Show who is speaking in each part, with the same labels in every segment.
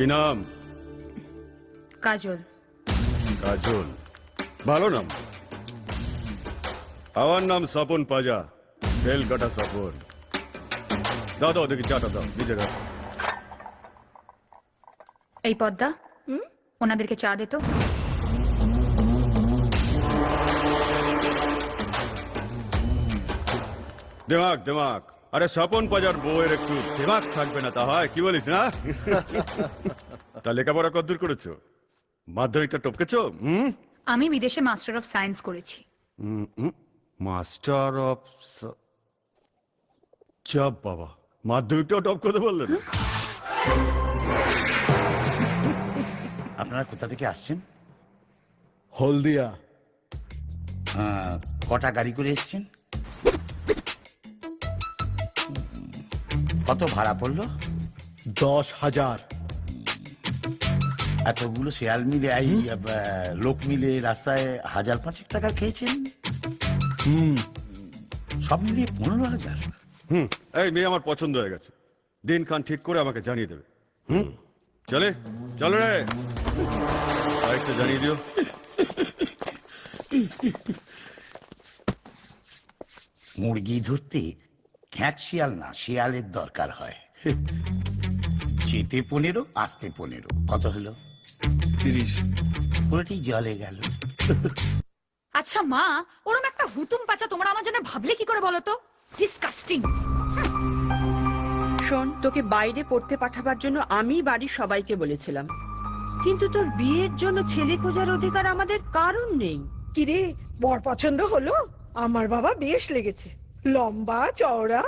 Speaker 1: কি নাম?
Speaker 2: কাজল।
Speaker 1: কাজল। ভালো নাম? আমার নাম স্বপন পাজা তেল কাটা স্বপন। দাও দাও দেখি চাটা দাও নিজে রাখ
Speaker 2: এই পদ্মা ওনাদেরকে চা দে তো।
Speaker 1: দেমাক দেমাক। আরে স্বপন পাজার বউয়ের একটু দেমাক থাকবে না তা হয় কি বলিস না? তা লেখাপড়া কদ্দূর করেছ? মাধ্যমিকটা টপকেছো? হুম?
Speaker 2: আমি বিদেশে মাস্টার অফ সায়েন্স করেছি।
Speaker 1: মাস্টার অফ চাপ বাবা মাধ্যমিকটাও টপ করতে বললেন
Speaker 3: আপনারা কোথা থেকে আসছেন?
Speaker 4: হলদিয়া।
Speaker 3: কটা গাড়ি করে এসছেন? কত ভাড়া পড়ল?
Speaker 4: দশ হাজার।
Speaker 3: এতগুলো শেয়াল মিলে এই আহ, লোক মিলে রাস্তায় হাজার পাঁচেক টাকা খেয়েছেন? হুম। সব মিলিয়ে পনেরো হাজার।
Speaker 1: হুম এই মেয়ে আমার পছন্দ হয়ে গেছে। দিন খান ঠিক করে আমাকে জানিয়ে দেবে। হুম। চলে চলো রে। আরেকটা জানিয়ে দিও।
Speaker 3: মুরগি ধরতে খ্যাট শিয়াল না শিয়ালের দরকার হয়। যেতে পনেরো আসতে পনেরো কত হলো?
Speaker 5: তিরিশ।
Speaker 3: পুরোটি জলে গেল।
Speaker 2: আচ্ছা মা ওরম একটা হুতুম পাচা তোমরা আমার জন্য ভাবলে কি করে বলো তো? ডিসকাস্টিং
Speaker 6: শোন তোকে বাইরে পড়তে পাঠাবার জন্য আমি বাড়ির সবাইকে বলেছিলাম। কিন্তু তোর বিয়ের জন্য ছেলে খোঁজার অধিকার আমাদের কারণ নেই।
Speaker 7: কিরে বর পছন্দ হলো? আমার বাবা বেশ লেগেছে। লম্বা চওড়া।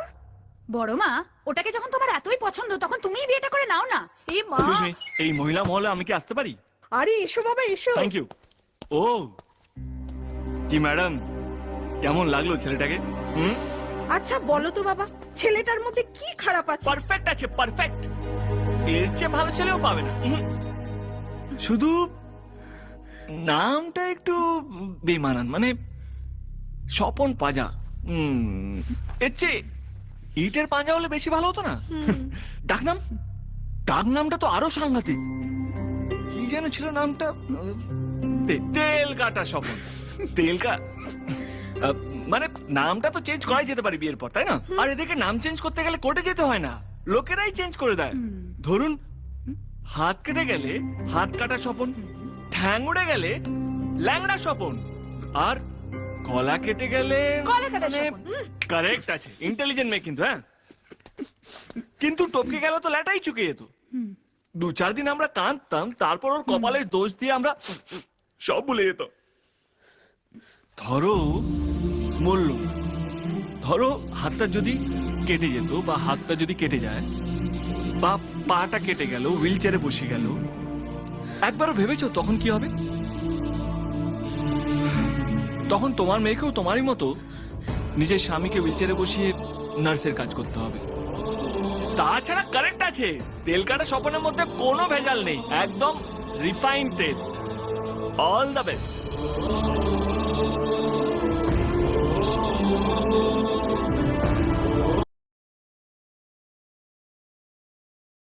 Speaker 2: বড় মা ওটাকে যখন তোমার এতই পছন্দ তখন তুমিই বিয়েটা করে নাও না।
Speaker 7: এ মি।
Speaker 5: এই মহিলা মহলে আমি কি আসতে পারি?
Speaker 7: আরে এসো বাবা এসো।
Speaker 5: থ্যাংক ইউ ও কি ম্যাডাম? কেমন লাগল ছেলেটাকে? হুম?
Speaker 7: আচ্ছা বলো তো বাবা ছেলেটার মধ্যে কি খারাপ আছে?
Speaker 5: পারফেক্ট আছে পারফেক্ট এর চেয়ে ভালো ছেলেও পাবে না। হুম। শুধু নামটা একটু বেমানান মানে স্বপন পাজা। হুম, এর চেয়ে ইটের পাঞ্জা হলে বেশি ভালো হতো না? ডাকনাম? ডাকনামটা তো আরও সাংঘাতিক। কি যেন ছিল নামটা? তে- তেল কাটা স্বপন। তেল কা আহ, মানে নামটা তো চেঞ্জ করাই যেতে পারে বিয়ের পর তাই না? আর এদিকে নাম চেঞ্জ করতে গেলে কোর্টে যেতে হয় না। লোকেরাই চেঞ্জ করে দেয়। ধরুন হাত কেটে গেলে হাত কাটা স্বপন ঠ্যাং উড়ে গেলে ল্যাংড়া স্বপন। আর গলা কেটে গেলে
Speaker 2: গলা কাটা স্বপন।
Speaker 5: কারেক্ট আছে। ইন্টেলিজেন্ট মেয়ে কিন্তু হ্যাঁ? কিন্তু টপকে গেল তো ল্যাটাই চুকে যেত। দু চার দিন আমরা কাঁদতাম তারপর ওর কপালের দোষ দিয়ে আমরা সব ভুলে যেত। ধরো মরল ধরো হাতটা যদি কেটে যেত বা হাতটা যদি কেটে যায় বা পাটা কেটে গেল হুইল চেয়ারে বসে গেল একবারও ভেবেছো তখন কি হবে? তখন তোমার মেয়েকেও তোমারই মতো নিজের স্বামীকে হুইলচেয়ারে বসিয়ে নার্সের কাজ করতে হবে। তাছাড়া কারেক্ট আছে। তেল কাটা স্বপনের মধ্যে কোনো ভেজাল নেই। একদম রিফাইন তেল। All the best